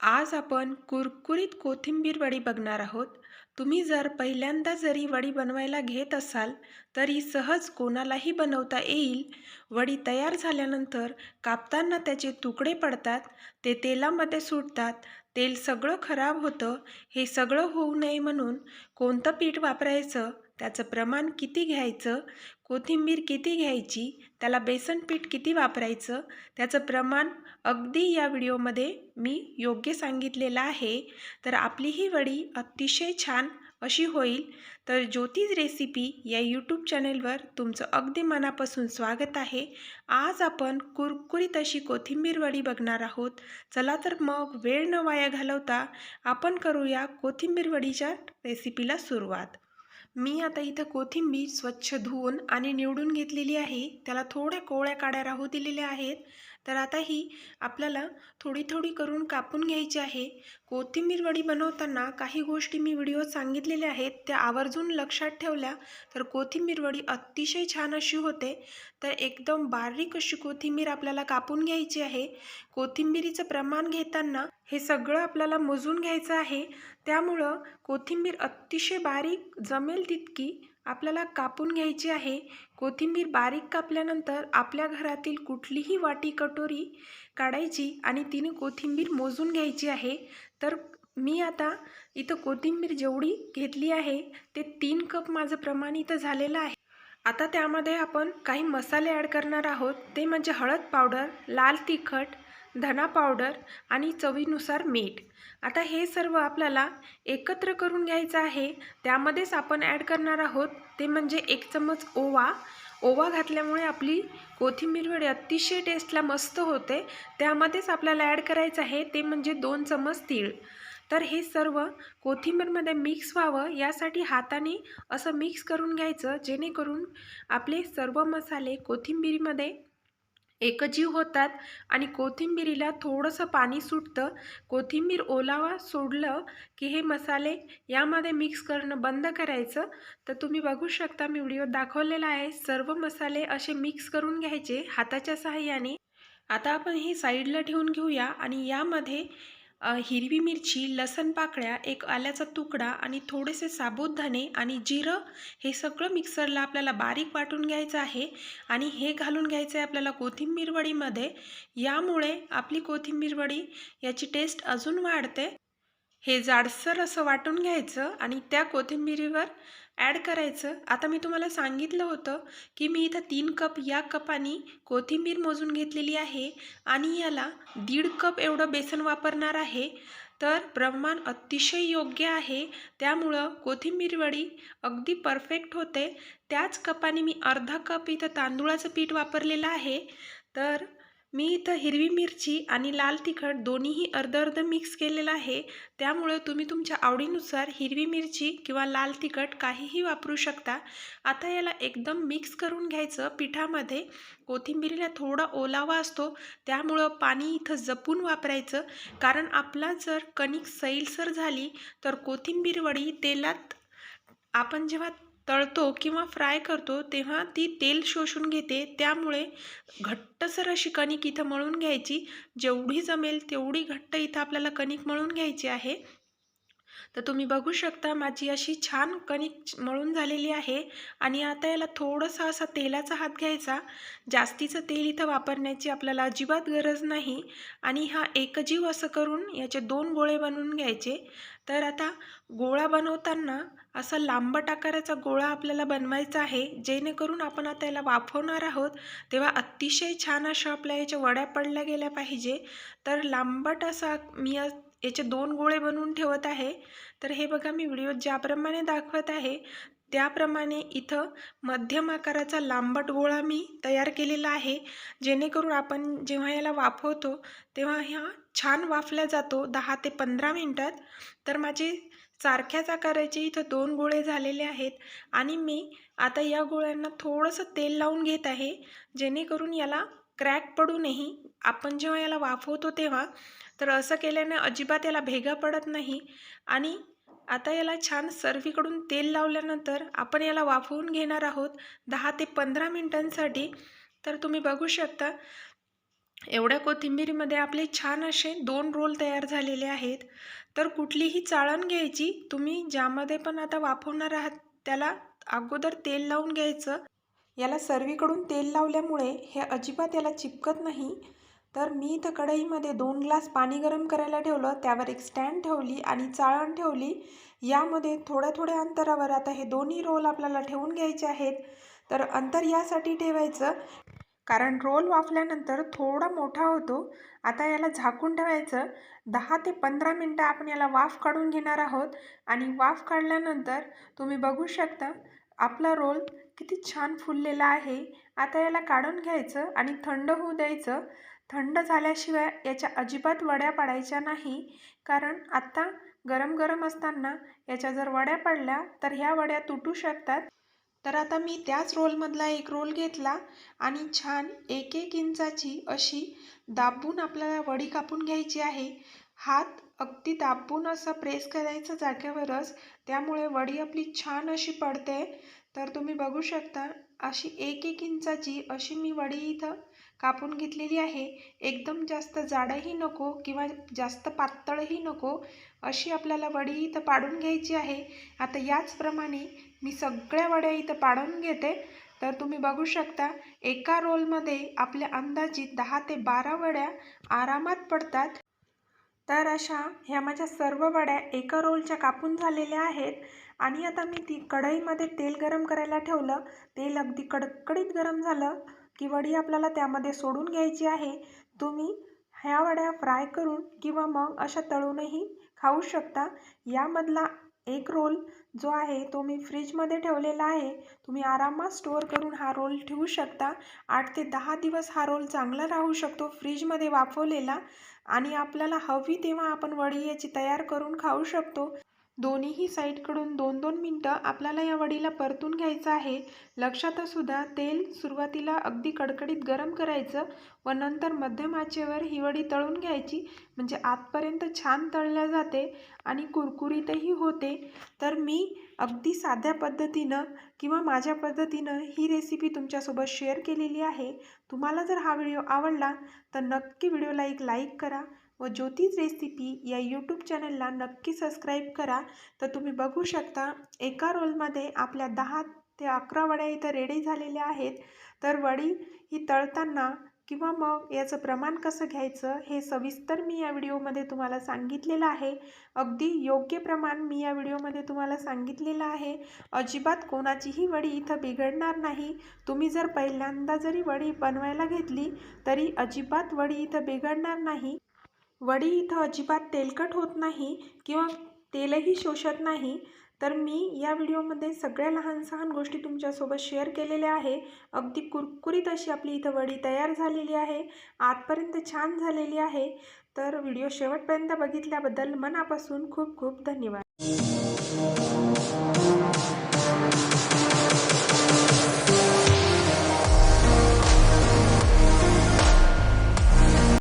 आज आपण कुरकुरीत कोथिंबीर वडी बघणार आहोत. तुम्ही जर पहिल्यांदा जरी वडी बनवायला घेत असाल तरी सहज कोणालाही बनवता येईल. वडी तयार झाल्यानंतर कापताना त्याचे तुकडे पडतात ते तेलामध्ये सुटतात तेल सगळं खराब होतं हे सगळं होऊ नये म्हणून कोणतं पीठ वापरायचं? त्याचं प्रमाण किती घ्यायचं? कोथिंबीर किती घ्यायची? त्याला बेसन पीठ किती वापरायचं? त्याचं प्रमाण अगदी या व्हिडिओमध्ये मी योग्य सांगितलेलं आहे. तर आपली ही वडी अतिशय छान अशी होईल. तर ज्योतिष रेसिपी या यूट्यूब चॅनेलवर तुमचं अगदी मनापासून स्वागत आहे. आज आपण कुरकुरीत अशी कोथिंबीर वडी बघणार आहोत. चला तर मग वेळ न वाया घालवता आपण करूया कोथिंबीर वडीच्या रेसिपीला सुरुवात. मी आता इथं कोथिंबीर स्वच्छ धुवून आणि निवडून घेतलेली आहे. त्याला थोड्या कोवळ्या काड्या राहू दिलेल्या आहेत. तर आता ही आपल्याला थोडी थोडी करून कापून घ्यायची आहे. कोथिंबीर वडी बनवताना काही गोष्टी मी व्हिडिओत सांगितलेल्या आहेत. त्या आवर्जून लक्षात ठेवल्या तर कोथिंबीर वडी अतिशय छान अशी होते. तर एकदम बारीक अशी कोथिंबीर आपल्याला कापून घ्यायची आहे. कोथिंबीरीचं प्रमाण घेताना हे सगळं आपल्याला मोजून घ्यायचं आहे. त्यामुळं कोथिंबीर अतिशय बारीक जमेल तितकी आपल्याला कापून घ्यायची आहे. कोथिंबीर बारीक कापल्यानंतर आपल्या घरातील कुठलीही वाटी कटोरी काढायची आणि तिने कोथिंबीर मोजून घ्यायची आहे. तर मी आता इथं कोथिंबीर जेवढी घेतली आहे ते तीन कप माझं प्रमाण इथं झालेलं आहे. आता त्यामध्ये आपण काही मसाले ॲड करणार आहोत. ते म्हणजे हळद पावडर लाल तिखट धना पावडर आणि चवीनुसार मीठ. आता हे सर्व आपल्याला एकत्र करून घ्यायचं आहे. त्यामध्येच आपण ॲड करणार आहोत ते म्हणजे एक चम्मच ओवा. ओवा घातल्यामुळे आपली कोथिंबीर वडी अतिशय टेस्टला मस्त होते. त्यामध्येच आपल्याला ॲड करायचं आहे ते म्हणजे दोन चम्मच तीळ. तर हे सर्व कोथिंबीरमध्ये मिक्स व्हावं. यासाठी हाताने असं मिक्स करून घ्यायचं जेणेकरून आपले सर्व मसाले कोथिंबीरीमध्ये एकजीव होतात आणि कोथिंबिरीला थोडंसं पाणी सुटतं. कोथिंबीर ओलावा सोडलं की हे मसाले यामध्ये मिक्स करणं बंद करायचं. तर तुम्ही बघू शकता मी व्हिडिओ दाखवलेला आहे. सर्व मसाले असे मिक्स करून घ्यायचे हाताच्या सहाय्याने. आता आपण हे साईडला ठेवून घेऊया आणि यामध्ये हिरवी मिरची लसण पाकळ्या एक आल्याचा तुकडा आणि थोडेसे साबुदाणे आणि जिरं हे सगळं मिक्सरला आपल्याला बारीक वाटून घ्यायचं आहे आणि हे घालून घ्यायचं आहे आपल्याला कोथिंबीरवडीमध्ये यामुळे आपली कोथिंबीरवडी याची टेस्ट अजून वाढते. हे जाडसर असं वाटून घ्यायचं आणि त्या कोथिंबीरीवर ॲड करायचं. आता मी तुम्हाला सांगितलं होतं की मी इथं तीन कप या कपानी कोथिंबीर मोजून घेतलेली आहे आणि याला दीड कप एवढं बेसन वापरणार आहे. तर प्रमाण अतिशय योग्य आहे. त्यामुळं कोथिंबीर वडी अगदी परफेक्ट होते. त्याच कपाने मी अर्धा कप इथं तांदूळाचं पीठ वापरलेलं आहे. तर मी इथं हिरवी मिरची आणि लाल तिखट दोन्हीही अर्ध अर्ध मिक्स केलेलं आहे. त्यामुळे तुम्ही तुमच्या आवडीनुसार हिरवी मिरची किंवा लाल तिखट काहीही वापरू शकता. आता याला एकदम मिक्स करून घ्यायचं. पिठामध्ये कोथिंबीरीला थोडा ओलावा असतो. त्यामुळं पाणी इथं जपून वापरायचं. कारण आपला जर कणिक सैलसर झाली तर कोथिंबीर वडी तेलात आपण जेव्हा तळतो किंवा फ्राय करतो तेव्हा ती तेल शोषून घेते. त्यामुळे घट्टसर अशी कणिक इथं मळून घ्यायची. जेवढी जमेल तेवढी घट्ट इथं आपल्याला कणिक मळून घ्यायची आहे. तर तुम्ही बघू शकता माझी अशी छान कणिक मळून झालेली आहे आणि आता याला थोडंसं असा तेलाचा हात घ्यायचा. जास्तीचं तेल इथं वापरण्याची आपल्याला अजिबात गरज नाही आणि हा एकजीव असं करून याचे दोन गोळे बनवून घ्यायचे. तर आता गोळा बनवताना असा लांबट आकाराचा गोळा आपल्याला बनवायचा आहे जेणेकरून आपण आता याला वाफवणार आहोत. तेव्हा अतिशय छान अशा आपल्या याच्या वड्या पडल्या गेल्या पाहिजे. तर लांबट असा मी याचे दोन गोळे बनवून ठेवत आहे. तर हे बघा मी व्हिडिओ ज्याप्रमाणे दाखवत आहे त्याप्रमाणे इथं मध्यम आकाराचा लांबट गोळा मी तयार केलेला आहे. जेणेकरून आपण जेव्हा याला वाफवतो तेव्हा ह्या छान वाफल्या जातो दहा ते पंधरा मिनटात. तर माझे सारख्याच आकाराचे इथं दोन गोळे झालेले आहेत आणि मी आता या गोळ्यांना थोडंसं तेल लावून घेत आहे. जेणेकरून याला क्रॅक पडू नये आपण जेव्हा याला वाफवतो तेव्हा तर असं केल्याने अजिबात याला भेगा पडत नाही. आणि आता याला छान सर्वीकडून तेल लावल्यानंतर आपण याला वाफवून घेणार आहोत दहा ते पंधरा मिनटांसाठी. तर तुम्ही बघू शकता एवढ्या कोथिंबीरीमध्ये आपले छान असे दोन रोल तयार झालेले आहेत. तर कुठलीही चाळण घ्यायची तुम्ही ज्यामध्ये पण आता वाफवणार आहात त्याला अगोदर तेल लावून घ्यायचं. याला सर्वीकडून तेल लावल्यामुळे हे अजिबात याला चिपकत नाही. तर मी इथं कढईमध्ये दोन ग्लास पाणी गरम करायला ठेवलं त्यावर एक स्टँड ठेवली आणि चाळण ठेवली. यामध्ये थोड्या थोड्या अंतरावर आता हे दोन्ही रोल आपल्याला ठेवून घ्यायचे आहेत. तर अंतर यासाठी ठेवायचं कारण रोल वाफल्यानंतर थोडा मोठा होतो. आता याला झाकून ठेवायचं. दहा ते पंधरा मिनटं आपण याला वाफ काढून घेणार आहोत आणि वाफ काढल्यानंतर तुम्ही बघू शकता आपला रोल किती छान फुललेला आहे. आता याला काढून घ्यायचं आणि थंड होऊ द्यायचं. थंड झाल्याशिवाय याच्या अजिबात वड्या पाडायच्या नाही. कारण आत्ता गरम गरम असताना याच्या जर वड्या पडल्या तर ह्या वड्या तुटू शकतात. तर आता मी त्याच रोलमधला एक रोल घेतला आणि छान एक एक इंचाची अशी दाबून आपल्याला वडी कापून घ्यायची आहे. हात अगदी दाबून असं प्रेस करायचं जागेवरच त्यामुळे वडी आपली छान अशी पडते. तर तुम्ही बघू शकता अशी एक एक इंचाची अशी मी वडी इथं कापून घेतलेली आहे. एकदम जास्त जाडही नको किंवा जास्त पातळही नको अशी आपल्याला वडी इथं पाडून घ्यायची आहे. आता याचप्रमाणे मी सगळ्या वड्या इथं पाडून घेते. तर तुम्ही बघू शकता एका रोलमध्ये आपल्या अंदाजित दहा ते बारा वड्या आरामात पडतात. तर अशा ह्या माझ्या सर्व वड्या एका रोलच्या कापून झालेल्या आहेत. आणि आता मी ती कढईमध्ये तेल गरम करायला ठेवलं. तेल अगदी कडकडीत गरम झालं की वडी आपल्याला त्यामध्ये सोडून घ्यायची आहे. तुम्ही ह्या वड्या फ्राय करून किंवा मग अशा तळूनही खाऊ शकता. यामधला एक रोल जो आहे तो मी फ्रीजमध्ये ठेवलेला आहे. तुम्ही आरामात स्टोअर करून हा रोल ठेवू शकता. आठ ते दहा दिवस हा रोल चांगला राहू शकतो फ्रीजमध्ये वाफवलेला. आणि आपल्याला हवी तेव्हा आपण वडी याची तयार करून खाऊ शकतो. दोन्हीही साईडकडून दोन दोन मिनटं आपल्याला या वडीला परतून घ्यायचं आहे. लक्षात असू द्या तेल सुरुवातीला अगदी कडकडीत गरम करायचं व नंतर मध्यम आचेवर ही वडी तळून घ्यायची म्हणजे आतपर्यंत छान तळल्या जाते आणि कुरकुरीतही होते. तर मी अगदी साध्या पद्धतीनं किंवा माझ्या पद्धतीनं ही रेसिपी तुमच्यासोबत शेअर केलेली आहे. तुम्हाला जर हा व्हिडिओ आवडला तर नक्की व्हिडिओला एक लाईक करा. व ज्योतिष रेसिपी या यूट्यूब चॅनलला नक्की सबस्क्राईब करा. तर तुम्ही बघू शकता एका रोलमध्ये आपल्या दहा ते अकरा वड्या इथं रेडी झालेल्या आहेत. तर वडी ही तळताना किंवा मग याचं प्रमाण कसं घ्यायचं हे सविस्तर मी या व्हिडिओमध्ये तुम्हाला सांगितलेलं आहे. अगदी योग्य प्रमाण मी या व्हिडिओमध्ये तुम्हाला सांगितलेलं आहे. अजिबात कोणाचीही वडी इथं बिघडणार नाही. तुम्ही जर पहिल्यांदा जरी वडी बनवायला घेतली तरी अजिबात वडी इथं बिघडणार नाही. वडी इथं अजिबात तेलकट होत नाही किंवा तेलही शोषत नाही. तर मी या व्हिडिओमध्ये सगळ्या लहान सहान गोष्टी तुमच्यासोबत शेअर केलेल्या आहे. अगदी कुरकुरीत अशी आपली इथं वडी तयार झालेली आहे. आतपर्यंत छान झालेली आहे. तर व्हिडिओ शेवटपर्यंत बघितल्याबद्दल मनापासून खूप खूप धन्यवाद.